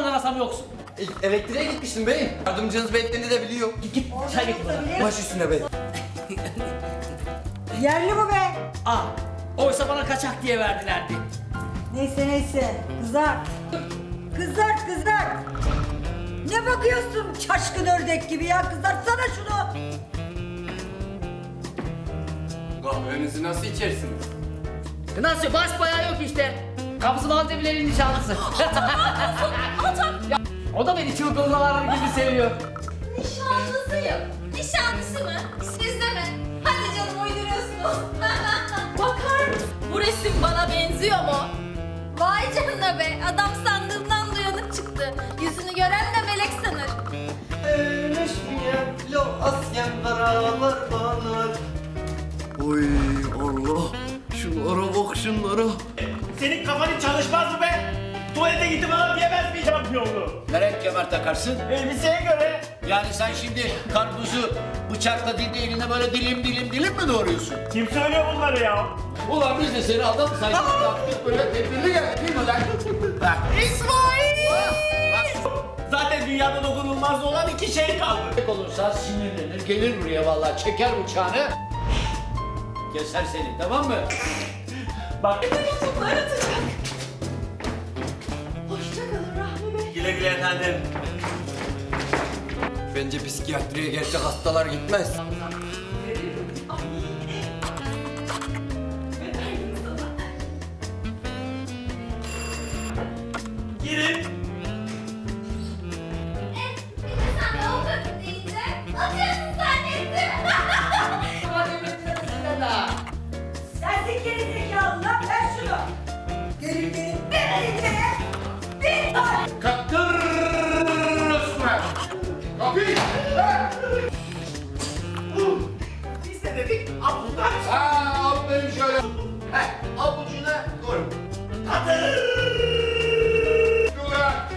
zamandan Hasan yoksun? E- elektriğe gitmiştim beyim. Yardımcınız beyefendi de biliyor. Git git çay getir bana. Baş üstüne bey. Yerli bu be. Ah, oysa bana kaçak diye verdilerdi. Neyse neyse. Kızar. Kızar kızar. Ne bakıyorsun şaşkın ördek gibi ya? Kızartsana şunu. Kahvenizi nasıl içersiniz? Nasıl basbayağı yok işte. Kapısı Maldivlerin nişanlısı. Ya, o da beni çılgınlar gibi seviyor. Nişanlısıyım. Nişanlısı mı? Siz de mi? Hadi canım uyduruyorsunuz. Bakar mısın? Bu resim bana benziyor mu? Vay canına be. Adam sandığımdan da uyanık çıktı. Yüzünü gören de melek sanır. Neşmiye, lo asyen karalar bağlar. Oy Allah. Şunlara bak şunlara. Senin kafanın çalışmaz mı be? Tuvalete gitti bana diyemez mi şampiyonluğu? Nereye kemer takarsın? Elbiseye göre. Yani sen şimdi karpuzu bıçakla değil de eline böyle dilim dilim dilim mi doğruyorsun? Kim söylüyor bunları ya? Ulan biz de seni adam saydık yaptık böyle tedbirli geldik değil mi lan? Bak. Zaten dünyada dokunulmaz olan iki şey kaldı. Tek olursa sinirlenir gelir buraya vallahi çeker bıçağını. Keser seni tamam mı? Bak Hoşçakalın Rahmi Bey. güle güle efendim. Bence psikiyatriye gerçek hastalar gitmez. Girin. Kapıyı. Biz de dedik avukat. Aa, aferin şöyle. Heh, avucuna koy. Şuraya.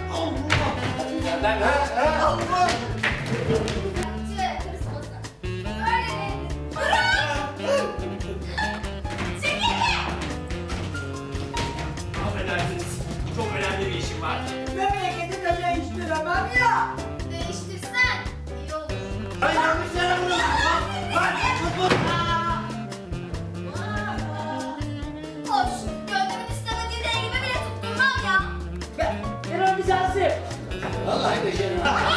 Nereden? He, he, Allah. Bırak! Çekilin! Affedersiniz. Çok önemli bir işim var. Memleketi de değiştiremem ya. 原来这些人。